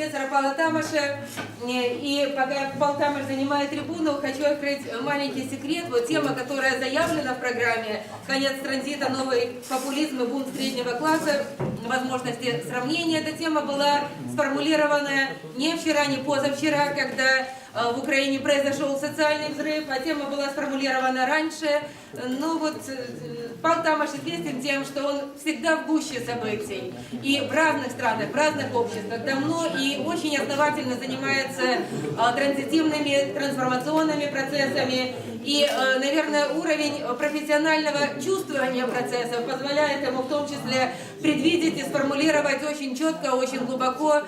профессора Павла Тамаша. Э, И пока Павел Тамаш занимает трибуну, хочу открыть маленький секрет. Вот тема, которая заявлена в программе «Конец транзита. Новый популизм и бунт среднего класса. Возможности сравнения». Эта тема была сформулирована не вчера, не позавчера, когда э, в Украине произошел социальный взрыв, а тема была сформулирована раньше. Ну вот э, Павел Тамаш известен тем, что он всегда в гуще событий. И в разных странах, в разных обществах давно и очень основательно занимается э, транзитивными, трансформационными процессами. И, э, наверное, уровень профессионального чувствования процессов позволяет ему в том числе предвидеть и сформулировать очень четко, очень глубоко,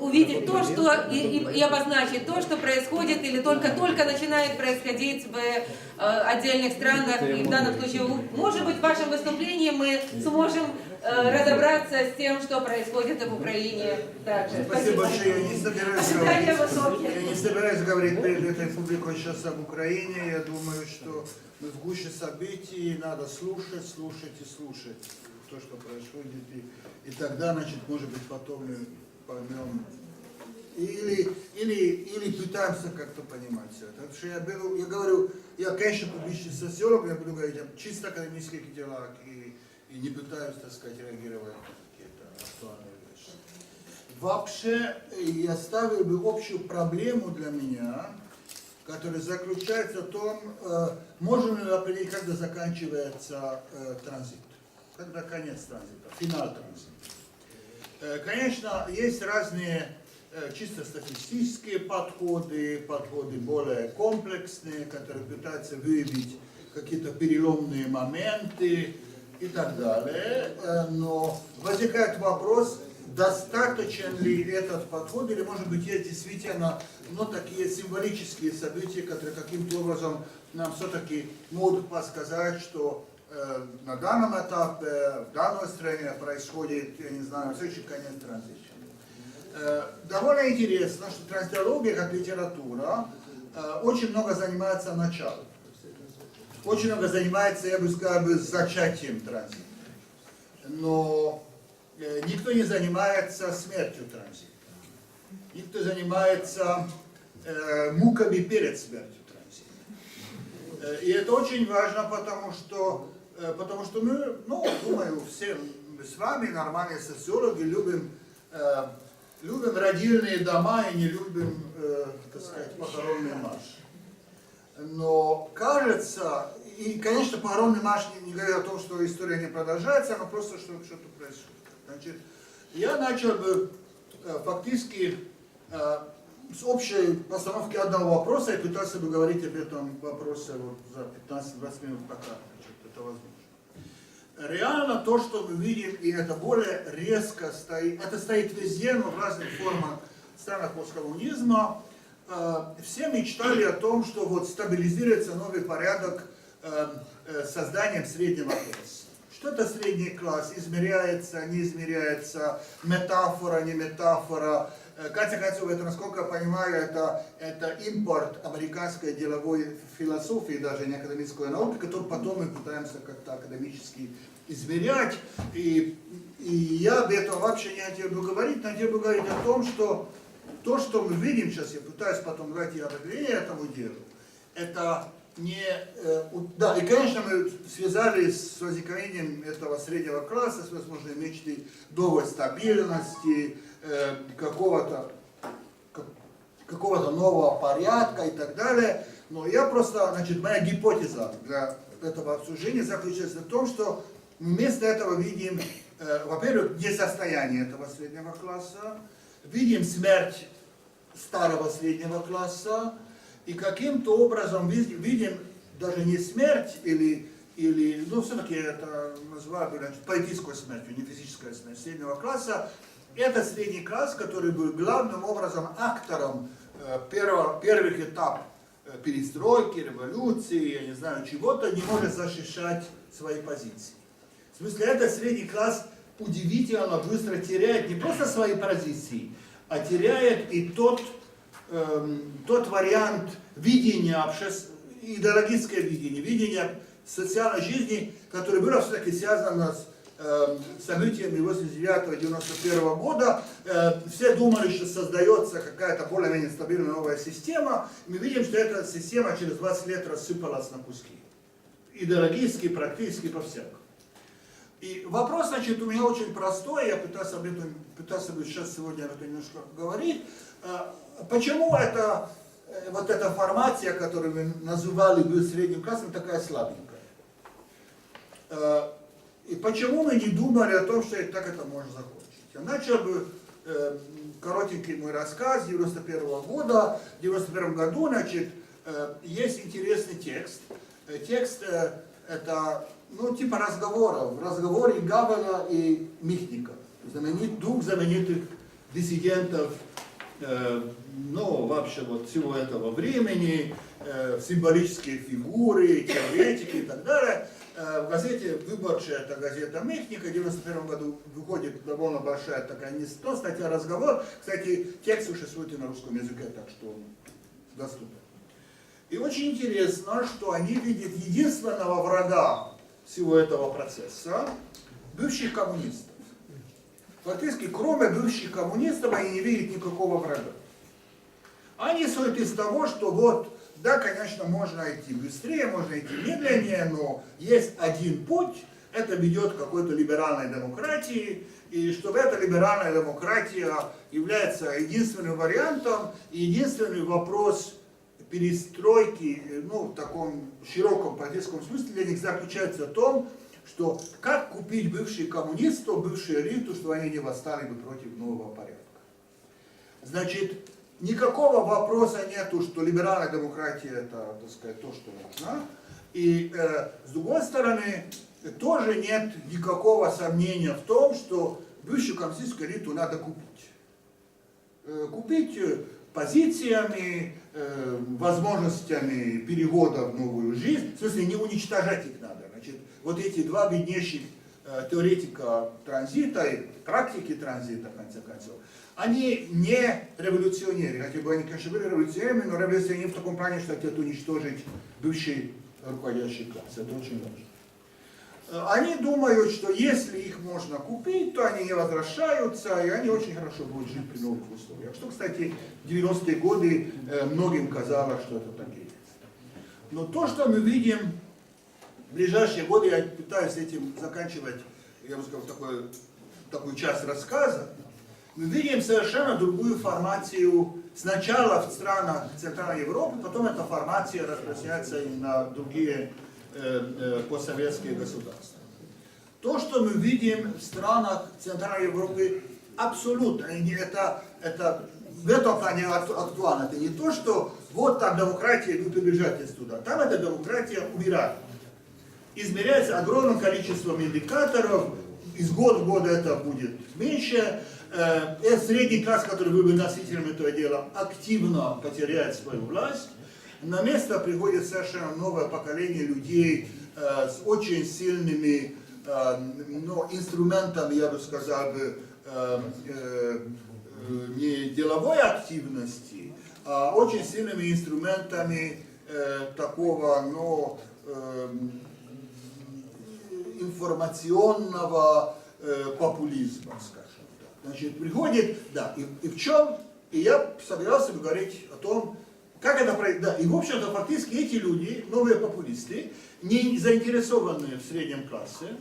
увидеть то, что и, и- и обозначить то, что происходит или только-только начинает происходить в э, отдельных странах. И в данном случае, может быть, в вашем выступлении мы сможем э, разобраться с тем, что происходит и в Украине также. Спасибо большое. Я не собираюсь говорить. высокие. Я не собираюсь говорить перед этой публикой сейчас об Украине. Я думаю, что мы в гуще событий, надо слушать, слушать и слушать то, что происходит. И, и тогда, значит, может быть, потом поймем. Или, или, или пытаемся как-то понимать все это. Потому что я, беру, я говорю, я, конечно, публичный социолог, я буду говорить о чисто академических делах и, и не пытаюсь, так сказать, реагировать на какие-то актуальные вещи. Вообще, я ставил бы общую проблему для меня, которая заключается в том, э, можем ли определить, когда заканчивается э, транзит, когда конец транзита, финал транзита. Э, Конечно, есть разные э, чисто статистические подходы, подходы более комплексные, которые пытаются выявить какие-то переломные моменты и так далее. Э, Но возникает вопрос, достаточен ли этот подход, или может быть есть действительно ну, такие символические события, которые каким-то образом нам все-таки могут подсказать, что на данном этапе, в данной стране происходит, я не знаю, следующий конец транзита. Э, Довольно интересно, что трансдиалогия как литература э, очень много занимается началом. Очень много занимается, я бы сказал, зачатием транзита. Но э, никто не занимается смертью транзита. Никто занимается э, муками перед смертью транзита. Э, И это очень важно, потому что, э, потому что мы, ну, думаю, все с вами, нормальные социологи, любим, э, любим родильные дома и не любим, э, так сказать, похоронный марш. Но кажется, и, конечно, похоронный марш не, не говорит о том, что история не продолжается, но просто, что что-то происходит. Значит, я начал бы э, фактически э, с общей постановки одного вопроса и пытался бы говорить об этом вопросе вот за 15-20 минут пока значит, это возможно. Реально то, что мы видим, и это более резко стоит, это стоит везде, но в разных формах странах посткоммунизма, э, все мечтали о том, что вот стабилизируется новый порядок э, э, созданием среднего класса. Что это средний класс? Измеряется, не измеряется, метафора, не метафора. Э, конце концов, это, насколько я понимаю, это, это импорт американской деловой философии, даже не академической науки, которую потом мы пытаемся как-то академически измерять. И, и я об этом вообще не хотел бы говорить, но хотел бы говорить о том, что то, что мы видим сейчас, я пытаюсь потом дать и определение этому делу, это не... э, да, и, конечно, мы связали с возникновением этого среднего класса, с возможной мечтой новой стабильности, э, какого-то как- какого-то нового порядка и так далее. Но я просто, значит, моя гипотеза для этого обсуждения заключается в том, что вместо этого видим, э, во-первых, несостояние этого среднего класса, видим смерть старого среднего класса, и каким-то образом ви- видим даже не смерть или, или ну все-таки это значит, политической смертью, не физическая смерть среднего класса, это средний класс, который был главным образом актором э, первого, первых этап э, перестройки, революции, я не знаю, чего-то, не может защищать свои позиции. В смысле, этот средний класс удивительно быстро теряет не просто свои позиции, а теряет и тот, эм, тот вариант видения, общес- идеологическое видение, видение социальной жизни, которое было все-таки связано с событиями 89-91 года э, все думали, что создается какая-то более-менее стабильная новая система. Мы видим, что эта система через 20 лет рассыпалась на куски. Идеологически, практически, по-всякому. И вопрос, значит, у меня очень простой, я пытался об этом, пытался бы сейчас сегодня об этом немножко говорить. А, Почему это, э, вот эта формация, которую мы называли бы средним классом, такая слабенькая? И почему мы не думали о том, что так это можно закончить? Я начал бы э, коротенький мой рассказ 91 года. В 91 году, значит, э, есть интересный текст. Э, Текст э, это, ну, типа разговора, в разговоре Гавела и Михника, знаменит, двух знаменитых диссидентов, э, ну, вообще вот всего этого времени, э, символические фигуры, теоретики и так далее. Э, В газете «Выборчая» это газета Мехника, в 91 году выходит довольно большая такая, не то статья, а разговор. Кстати, текст существует и на русском языке, так что он доступен. И очень интересно, что они видят единственного врага всего этого процесса, бывших коммунистов. Фактически, кроме бывших коммунистов, они не видят никакого врага. Они исходят из того, что вот, да, конечно, можно идти быстрее, можно идти медленнее, но есть один путь, это ведет к какой-то либеральной демократии, и что эта либеральная демократия является единственным вариантом, единственный вопрос перестройки, ну, в таком широком политическом смысле для них заключается в том, что как купить бывших коммунистов, бывшую элиту, чтобы они не восстали бы против нового порядка. Значит, никакого вопроса нету, что либеральная демократия это, так сказать, то, что нужно. И э, с другой стороны, тоже нет никакого сомнения в том, что бывшую коммунистическую элиту надо купить. Э, купить э, позициями, э, возможностями перехода в новую жизнь, в смысле не уничтожать их надо. Значит, вот эти два виднейших э, теоретика транзита и практики транзита, в конце концов, они не революционеры, хотя бы они, конечно, были революционерами, но революционеры не в таком плане, что хотят уничтожить бывший руководящий класс. Это очень важно. Э, Они думают, что если их можно купить, то они не возвращаются, и они очень хорошо будут жить при новых условиях. Что, кстати, в 90-е годы э, многим казалось, что это так и есть. Но то, что мы видим в ближайшие годы, я пытаюсь этим заканчивать, я бы сказал, такой, такую часть рассказа, мы видим совершенно другую формацию сначала в странах Центральной Европы, потом эта формация распространяется и на другие э, э, постсоветские государства. То, что мы видим в странах Центральной Европы, абсолютно, это, это в этом плане ак- актуально. Это не то, что вот там демократия, вы побежите туда. Там эта демократия умирает. Измеряется огромным количеством индикаторов, из года в год это будет меньше. Э, э, Средний класс, который был бы носителем этого дела, активно потеряет свою власть. На место приходит совершенно новое поколение людей э, с очень сильными э, ну, инструментами, я бы сказал, э, э, э, не деловой активности, а очень сильными инструментами э, такого, ну, эм, информационного э, популизма, скажем. Значит, приходит, да, и, и в чем, и я собирался говорить о том, как это происходит, да, и в общем-то фактически эти люди, новые популисты, не заинтересованные в среднем классе,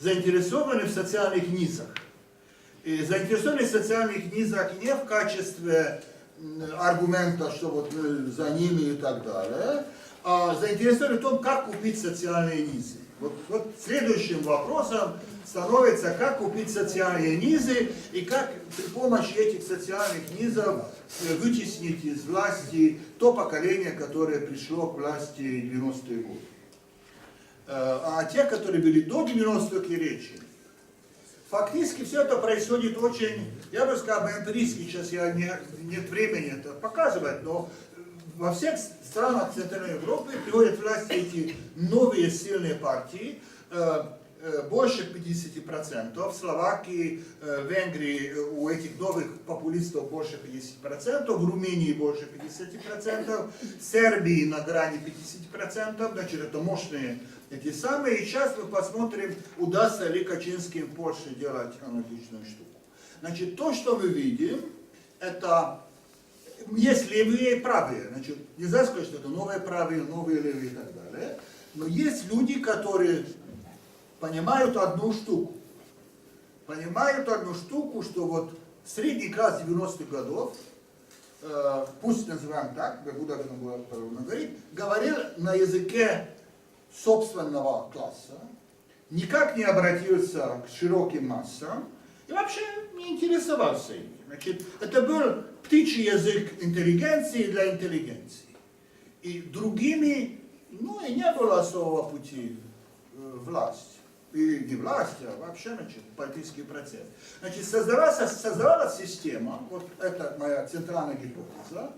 заинтересованы в социальных низах. И заинтересованы в социальных низах не в качестве аргумента, что вот мы за ними и так далее, а заинтересованы в том, как купить социальные низы. Вот, вот следующим вопросом становится, как купить социальные низы и как при помощи этих социальных низов э, вытеснить из власти то поколение, которое пришло к власти в 90-е годы. Э, А те, которые были до 90-х и речи, Фактически все это происходит очень, я бы сказал, эмпирически, сейчас я не, нет времени это показывать, но во всех странах Центральной Европы приходят к власти эти новые сильные партии, э, э, больше 50%, в Словакии, э, Венгрии у этих новых популистов больше 50%, в Румынии больше 50%, в Сербии на грани 50%, значит это мощные эти самые. И сейчас мы посмотрим, удастся ли Качинским в Польше делать аналогичную штуку. Значит, то, что мы видим, это есть левые и правые. Значит, нельзя сказать, что это новые правые, новые левые и так далее. Но есть люди, которые понимают одну штуку. Понимают одну штуку, что вот средний класс 90-х годов, э, пусть называем так, я буду об этом говорить, говорил на языке собственного класса, никак не обратился к широким массам и вообще не интересовался ими. Значит, это был птичий язык интеллигенции для интеллигенции. И другими, ну и не было особого пути власти. И не власть, а вообще, значит, политический процесс. Значит, создавалась, создавалась система, вот это моя центральная гипотеза,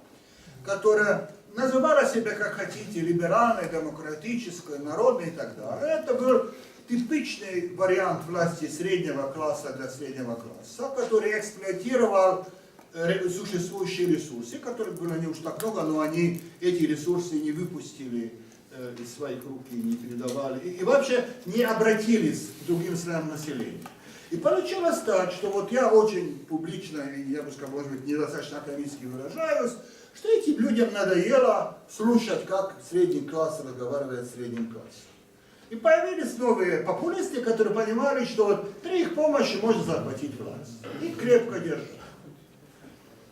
которая называла себя как хотите, либеральной, демократической, народной и так далее. Это был типичный вариант власти среднего класса для среднего класса, который эксплуатировал э, существующие ресурсы, которых было не уж так много, но они эти ресурсы не выпустили э, из своих рук и не передавали, и, вообще не обратились к другим слоям населения. И получилось так, что вот я очень публично, я бы сказал, может быть, недостаточно академически выражаюсь, что этим людям надоело слушать, как средний класс разговаривает с средним классом. И появились новые популисты, которые понимали, что вот при их помощи можно захватить власть. И крепко держать.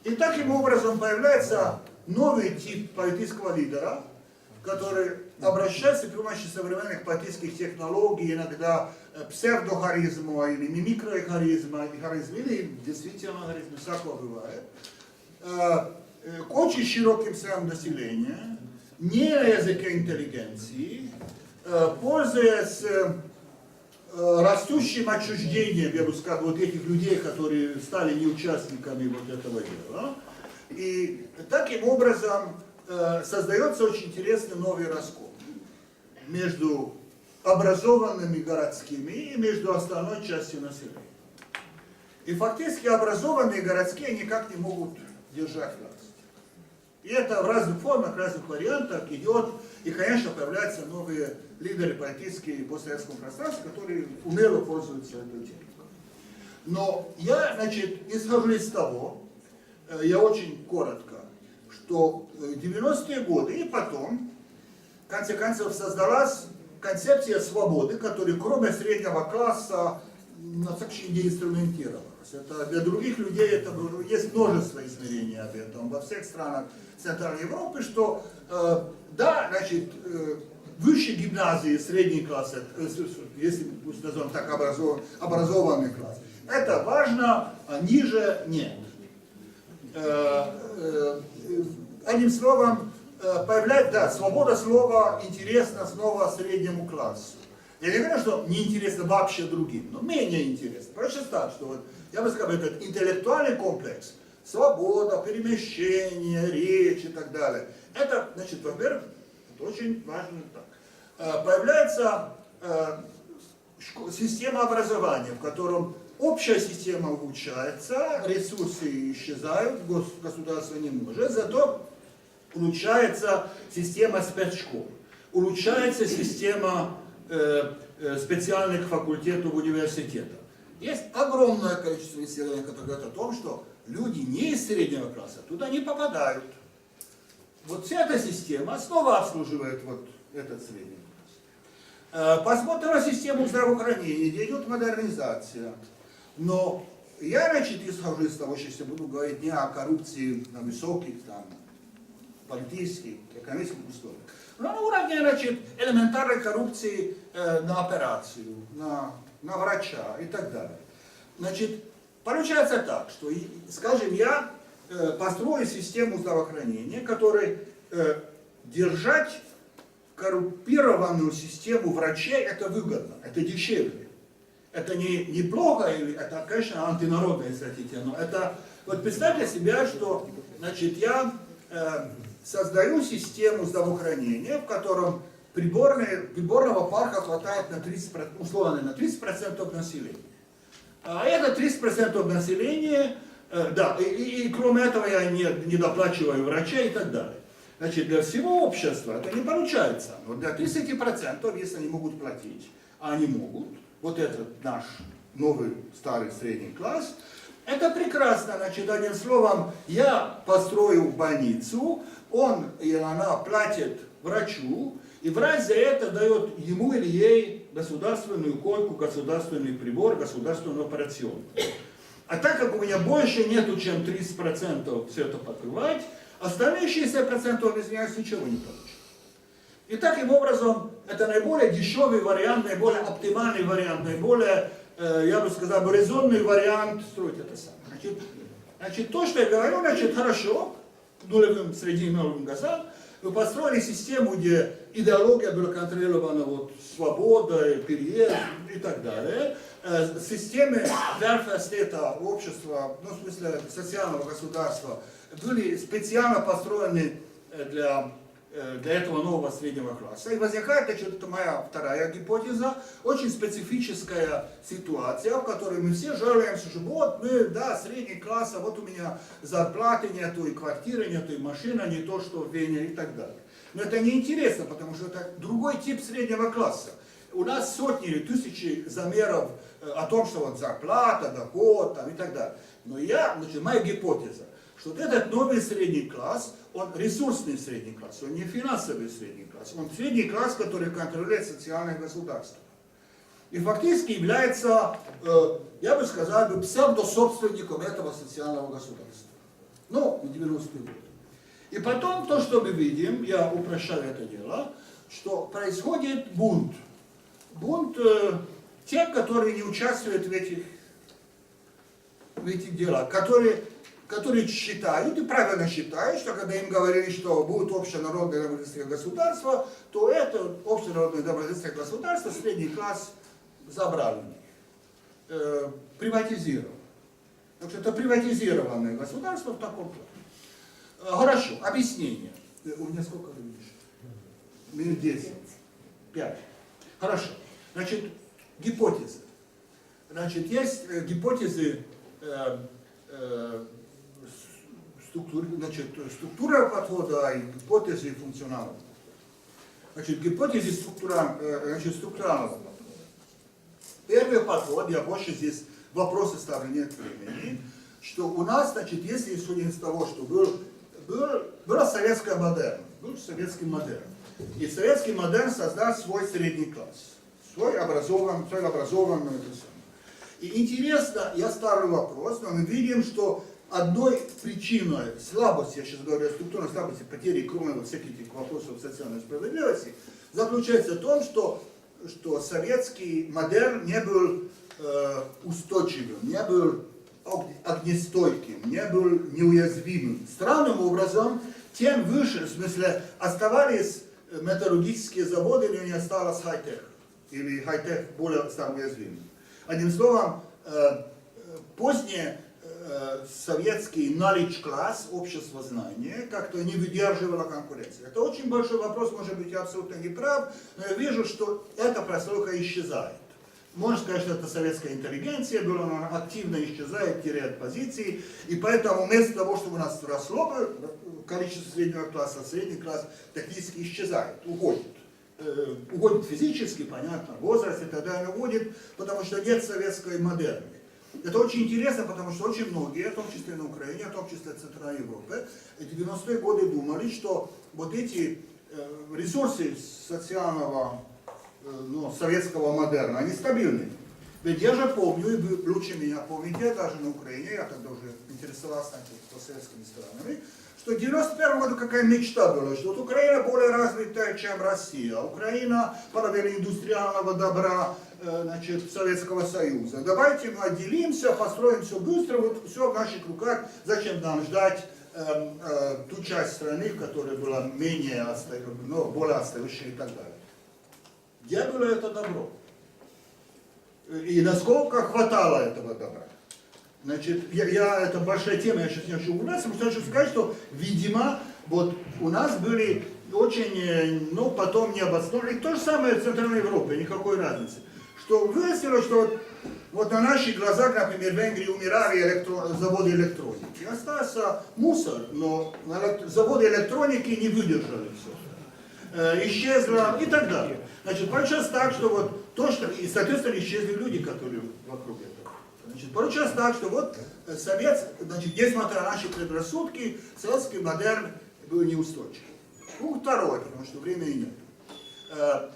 И таким образом появляется новый тип политического лидера, который обращается при помощи современных политических технологий, иногда э, псевдохаризма или мимикрохаризма, или харизма, или действительно харизма, всякого бывает, э, э, к очень широким слоям населения, не языке интеллигенции, пользуясь растущим отчуждением, я бы сказал, вот этих людей, которые стали неучастниками вот этого дела. И таким образом создается очень интересный новый раскол между образованными городскими и между остальной частью населения. И фактически образованные городские никак не могут держать власть. И это в разных формах, в разных вариантах идет, и, конечно, появляются новые лидеры политические по советском пространстве, которые умело пользуются этой техникой. Но я, значит, исхожу из того, я очень коротко, что 90-е годы и потом, в конце концов, создалась концепция свободы, которая кроме среднего класса вообще не инструментировалась. Это для других людей это есть множество измерений об этом во всех странах Центральной Европы, что э, да, значит, э, высшие гимназии, средний класс, э, если назовем так образован, образованный класс, это важно, а ниже нет. Э, э, одним словом, появляется, да, свобода слова интересна снова среднему классу. Я не говорю, что неинтересно вообще другим, но менее интересно. Проще так, что вот, я бы сказал, этот интеллектуальный комплекс, свобода, перемещение, речь и так далее. Это, значит, во-первых, это очень важно так. Появляется система образования, в котором общая система улучшается, ресурсы исчезают, государство не может, зато улучшается система спецшкол, улучшается система э, э, специальных факультетов университетов. Есть огромное количество исследований, которые говорят о том, что люди не из среднего класса туда не попадают. Вот вся эта система снова обслуживает вот этот средний класс. Э, посмотрим на систему здравоохранения, где идет модернизация. Но я, значит, исхожу из того, что если буду говорить не о коррупции на высоких, там, политических, экономических условиях, но на уровне, значит, элементарной коррупции э, на операцию, на, на врача и так далее. Значит, получается так, что, скажем, я э, построю систему здравоохранения, которая э, держать коррумпированную систему врачей это выгодно, это дешевле это не, неплохо, это, конечно, антинародное, если хотите, но это, вот представьте себе, что, значит, я э, создаю систему здравоохранения, в котором приборные, приборного парка хватает на 30%, условно, на 30% населения. А это 30% населения, да, и, и- и кроме этого я не, не доплачиваю врачей и так далее. Значит, для всего общества это не получается. Но для 30%, если они могут платить, а они могут, вот этот наш новый старый средний класс, это прекрасно. Значит, одним словом, я построю больницу, он или она платит врачу, и врач за это дает ему или ей государственную койку, государственный прибор, государственную операционную. А так как у меня больше нету, чем 30% все это покрывать, остальные 60% извиняюсь, ничего не получат. И таким образом, это наиболее дешевый вариант, наиболее оптимальный вариант, наиболее, э, я бы сказал, резонный вариант строить это самое. Значит, значит, то, что я говорю, значит, хорошо, нулевым, средним годам, вы построили систему, где идеология была контролирована, вот, свобода, переезд и так далее. Э, Системы верфестета общества, ну, в смысле социального государства, были специально построены э, для э, для этого нового среднего класса. И возникает, это моя вторая гипотеза, очень специфическая ситуация, в которой мы все жалуемся, что вот мы, да, средний класс, а вот у меня зарплаты нету, и квартиры нету, и машина не то, что в Вене и так далее. Но это неинтересно, потому что это другой тип среднего класса. У нас сотни или тысячи замеров о том, что вот зарплата, доход там, и так далее. Но я, значит, моя гипотеза, что вот этот новый средний класс, он ресурсный средний класс, он не финансовый средний класс, он средний класс, который контролирует социальное государство. И фактически является, э, я бы сказал, псевдособственником этого социального государства. Ну, в 90-е годы. И потом то, что мы видим, я упрощаю это дело, что происходит бунт. Бунт тех, которые не участвуют в этих, в этих делах, которые, которые считают, и правильно считают, что когда им говорили, что будет общенародное демократическое государство, то это общенародное демократическое государство средний класс забрал э, приватизировал. Так что это приватизированное государство в таком плане. Э, Хорошо, объяснение. Э, У меня сколько времени? Минут 10. 5. Хорошо. Значит, гипотезы. Значит, есть э, гипотезы э, э, с- структуры, значит, структура подхода и гипотезы функционального. Значит, гипотезы структура, э, значит, структурального подхода. Первый подход, я больше здесь вопросы ставлю нет времени, что у нас, значит, если исходить из того, что был, был, была советская модерн, был советский модерн, и советский модерн создал свой средний класс, свой образован, это самое. И интересно, я ставлю вопрос, но мы видим, что одной причиной слабости, я сейчас говорю о структурной слабости, потери, кроме вот всяких этих вопросов социальной справедливости, заключается в том, что, что советский модерн не был э, устойчивым, не был ог- огнестойким, не был неуязвимым. Странным образом, тем выше, в смысле, оставались металлургические заводы, но не осталось хай-тех. Или хай-тех более стал уязвимым. Одним словом, э, позднее э, советский knowledge класс, общество знания, как-то не выдерживало конкуренции. Это очень большой вопрос, может быть, я абсолютно не прав, но я вижу, что эта прослойка исчезает. Можно сказать, что это советская интеллигенция была, она активно исчезает, теряет позиции, и поэтому вместо того, чтобы у нас росло количество среднего класса, средний класс тактически исчезает, уходит. Э, физически, понятно, возраст и так далее уходит, потому что нет советской модерны. Это очень интересно, потому что очень многие, в том числе на Украине, в том числе в Центральной Европе, в 90-е годы думали, что вот эти э, ресурсы социального, э, ну, советского модерна, они стабильны. Ведь я же помню, и вы лучше меня помните, даже на Украине, я тогда уже интересовался советскими странами, что в 91 году какая мечта была, что вот Украина более развитая, чем Россия. Украина параллель индустриального добра, э, значит, Советского Союза. Давайте мы отделимся, построим все быстро, вот все в наших руках, зачем нам ждать эм, э, ту часть страны, которая была менее, отста- ну, более отстающей и так далее. Где было это добро? И насколько хватало этого добра? Значит, я, я- это большая тема, я сейчас не хочу углубляться, но хочу сказать, что, видимо, вот у нас были очень, э, ну, потом не обоснованные, то же самое в Центральной Европе, никакой разницы. Что выяснилось, что вот, вот на наших глазах, например, в Венгрии умирали электро- заводы электроники. Остался мусор, но заводы электроники не выдержали все э, исчезла и так далее. Значит, получилось так, что вот то, что, и, соответственно, исчезли люди, которые вокруг этого. Значит, получилось так, что вот э, совет, значит, несмотря на наши предрассудки, советский модерн был неустойчив. Ну, второе, потому что времени нет. Э,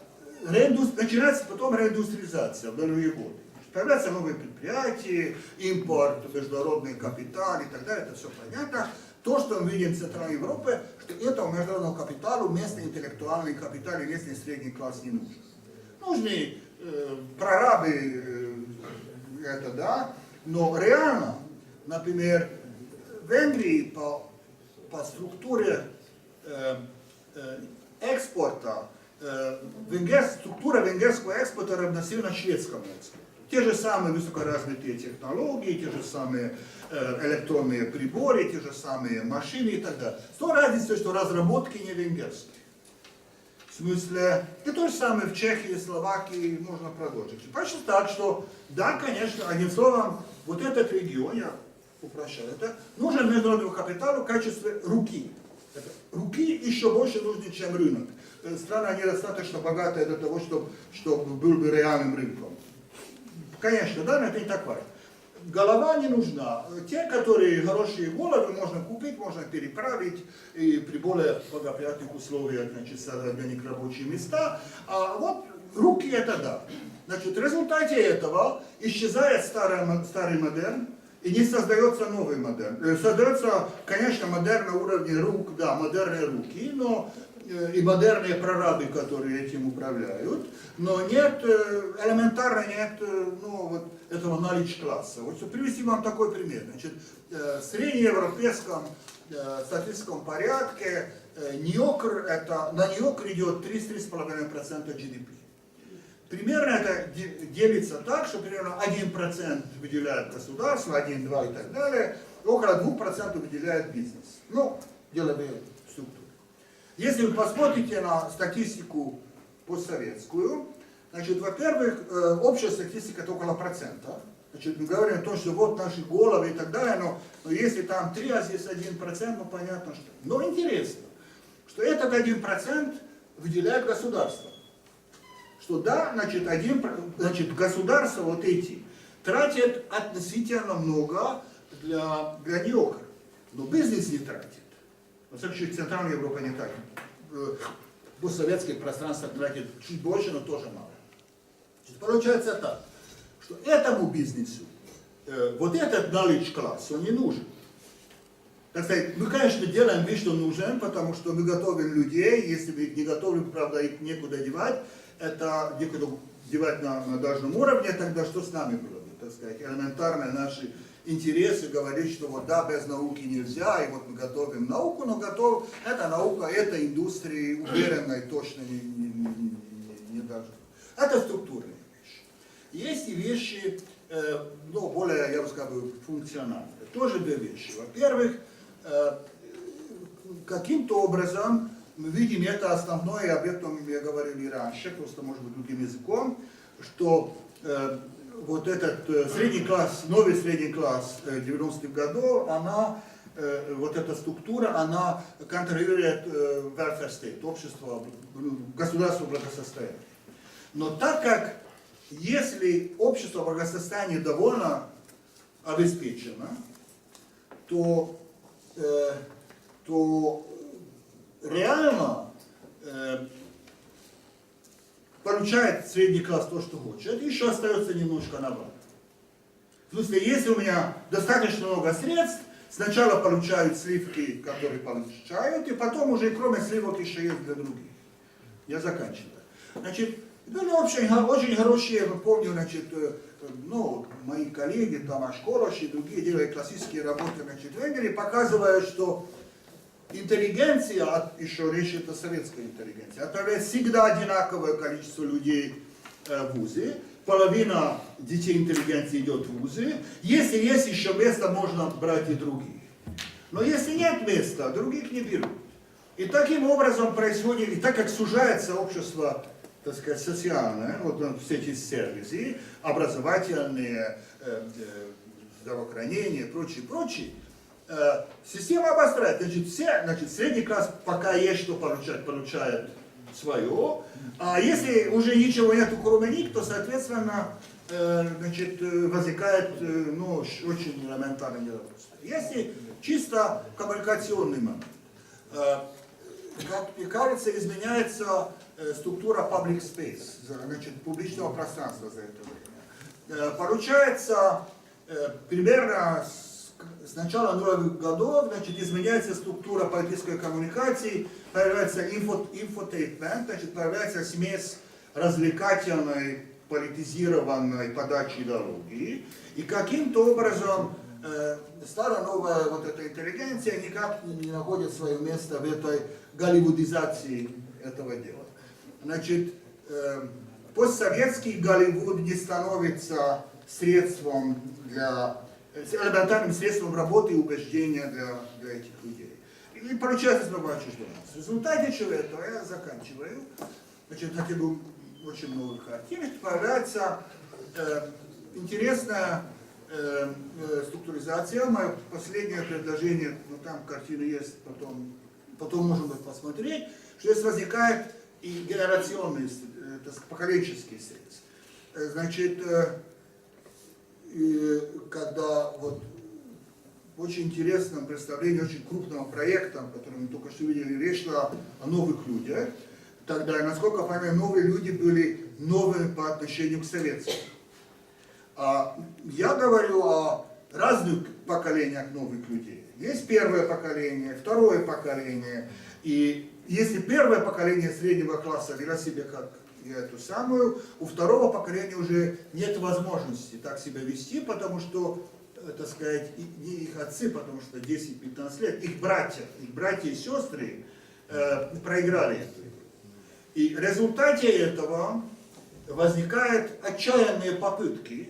реиндус- Начинается потом реиндустриализация в нулевые годы. Появляются новые предприятия, импорт, международный капитал и так далее, это все понятно. То, что мы видим в Центральной Европе, что этому международному капиталу местный интеллектуальный капитал и местный средний класс не нужен. Нужны э, прорабы, э, это да, но реально, например, в Венгрии по, по структуре э, э, экспорта, э, структура венгерского экспорта равносильна шведскому экспорту. Те же самые высокоразвитые технологии, те же самые э, электронные приборы, те же самые машины и так далее. С той разницей, что разработки не венгерские. В смысле, и то же самое в Чехии, Словакии, можно продолжить. Почти так, что, да, конечно, одним словом, вот этот регион, я упрощаю это, нужен международному капиталу в качестве руки. Это руки еще больше нужны, чем рынок. Э, Страна недостаточно богатая для того, чтобы, чтобы был бы реальным рынком. Конечно, да, но это не так важно. Голова не нужна. Те, которые хорошие головы, можно купить, можно переправить и при более благоприятных условиях значит, них рабочие места. А вот руки это да. Значит, в результате этого исчезает старый, старый модерн, и не создается новый модерн. Э, Создается, конечно, модерн на уровне рук, да, модерные руки, но и модерные прорабы, которые этим управляют, но нет, э, элементарно нет э, ну, вот этого knowledge класса. Вот привести вам такой пример. Значит, э, в среднеевропейском э, статистическом порядке э, НИОКР, это, на НИОКР идет 3-3,5% GDP. Примерно это де- делится так, что примерно 1% выделяет государство, 1-2 и так далее, около 2% выделяет бизнес. Ну, деловые структуры. Если вы посмотрите на статистику постсоветскую, значит, во-первых, э, общая статистика это около процента. Значит, мы говорим о том, что вот наши головы и так далее, но, но если там 3, а здесь 1%, ну понятно, что... Но интересно, что этот 1% выделяет государство что да, значит, один, значит, государство вот эти тратят относительно много для, для но бизнес не тратит. Во случае, Центральная Европа не тратит. Э, Постсоветских пространствах тратит чуть больше, но тоже мало. Значит, получается так, что этому бизнесу э, вот этот knowledge класс, он не нужен. Так сказать, мы, конечно, делаем вид, что нужен, потому что мы готовим людей, если мы их не готовим, правда, их некуда девать, это некуда девать на, на должном уровне, тогда что с нами было бы, так сказать, элементарно наши интересы говорить, что вот да, без науки нельзя, и вот мы готовим науку, но готов, эта наука, эта индустрии уверенной точно не, не, не, не- должна. Это структурные вещи. Есть и вещи, э, ну, более, я бы сказал, функциональные. Тоже две вещи. Во-первых, э, каким-то образом мы видим это основное, об этом я говорил и раньше, просто, может быть, другим языком, что э, вот этот э, средний класс, новый средний класс э, 90-х годов, она, э, вот эта структура, она контролирует э, welfare state, общество, ну, государство благосостояния. Но так как если общество благосостояния довольно обеспечено, то, э, то реально получает средний класс то, что хочет, и еще остается немножко на банк. В смысле, если у меня достаточно много средств, сначала получают сливки, которые получают, и потом уже кроме сливок еще есть для других. Я заканчиваю. Значит, были очень, очень хорошие, я помню, значит, э, ну, мои коллеги, Тамаш Корош и другие делали классические работы, значит, в Венгрии, показывая, что интеллигенция, от- еще речь это советская интеллигенция, отправляет всегда одинаковое количество людей э, в ВУЗы, половина детей интеллигенции идет в вузы. Если есть еще место, можно брать и других. Но если нет места, других не берут. И таким образом происходит, и так как сужается общество, так сказать, социальное, вот э, все эти сервисы, образовательные, э, э, здравоохранение, прочее, прочее, э, система обостряет. Значит, все, значит, средний класс пока есть что получать, получает свое, а если уже ничего нет, кроме них, то, соответственно, э, значит, э, возникает ну, очень элементарный недовольство. Если чисто коммуникационный момент, как мне кажется, изменяется структура public space, значит, публичного пространства за это время. Э, Получается, примерно с, с начала нулевых годов значит, изменяется структура политической коммуникации, появляется инфо, инфотеймент, значит, появляется смесь развлекательной, политизированной подачи идеологии, и каким-то образом э, старая новая вот эта интеллигенция никак не находит свое место в этой голливудизации этого дела. Значит, э, постсоветский Голливуд не становится средством для, элементарным средством работы и убеждения для, для этих людей. И получается снова отчужденность. В результате чего этого я заканчиваю. Значит, хотя бы очень много картин, появляется э, интересная э, э, структуризация. Мое последнее предложение, ну там картины есть, потом, потом можно будет посмотреть, что здесь возникает и генерационный, э, так сказать, поколенческий срез. Э, Значит, э, и когда вот очень интересном представлении очень крупного проекта, который мы только что видели, речь шла о новых людях. Тогда, насколько я понимаю, новые люди были новыми по отношению к советским. А я говорю о разных поколениях новых людей. Есть первое поколение, второе поколение. И если первое поколение среднего класса вело себя как эту самую, у второго поколения уже нет возможности так себя вести, потому что, э, так сказать, не их отцы, потому что 10-15 лет, их братья, их братья и сестры э, проиграли эту. И в результате этого возникают отчаянные попытки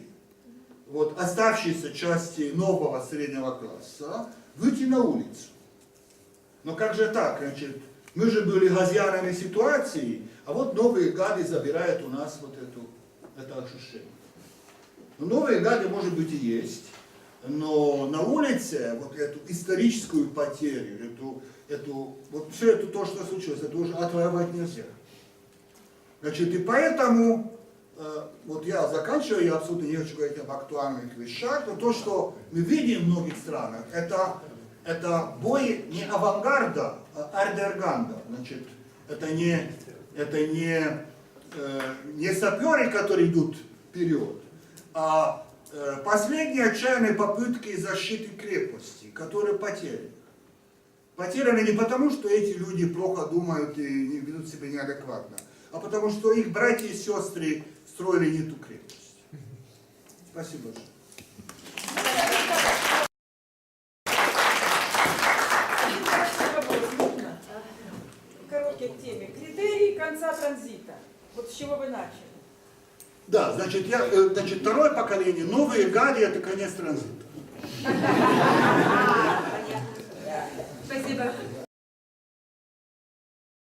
вот, оставшейся части нового среднего класса выйти на улицу. Но как же так? Значит, мы же были газьянами ситуации, а вот новые гады забирают у нас вот эту, это ощущение. Ну, новые гады, может быть, и есть, но на улице вот эту историческую потерю, эту, эту, вот все это то, что случилось, это уже отвоевать нельзя. Значит, и поэтому, э, вот я заканчиваю, я абсолютно не хочу говорить об актуальных вещах, но то, что мы видим в многих странах, это, это бой не авангарда, а ардерганда. Значит, это не, это не, э, не саперы, которые идут вперед, а э, последние отчаянные попытки защиты крепости, которые потеряны. Потеряны не потому, что эти люди плохо думают и ведут себя неадекватно, а потому что их братья и сестры строили не ту крепость. Спасибо большое. Короткие к теме. Критерии конца транзита. Вот с чего вы начали? Да, значит, я, э, значит второе поколение, новые Гали, это конец транзита. Спасибо.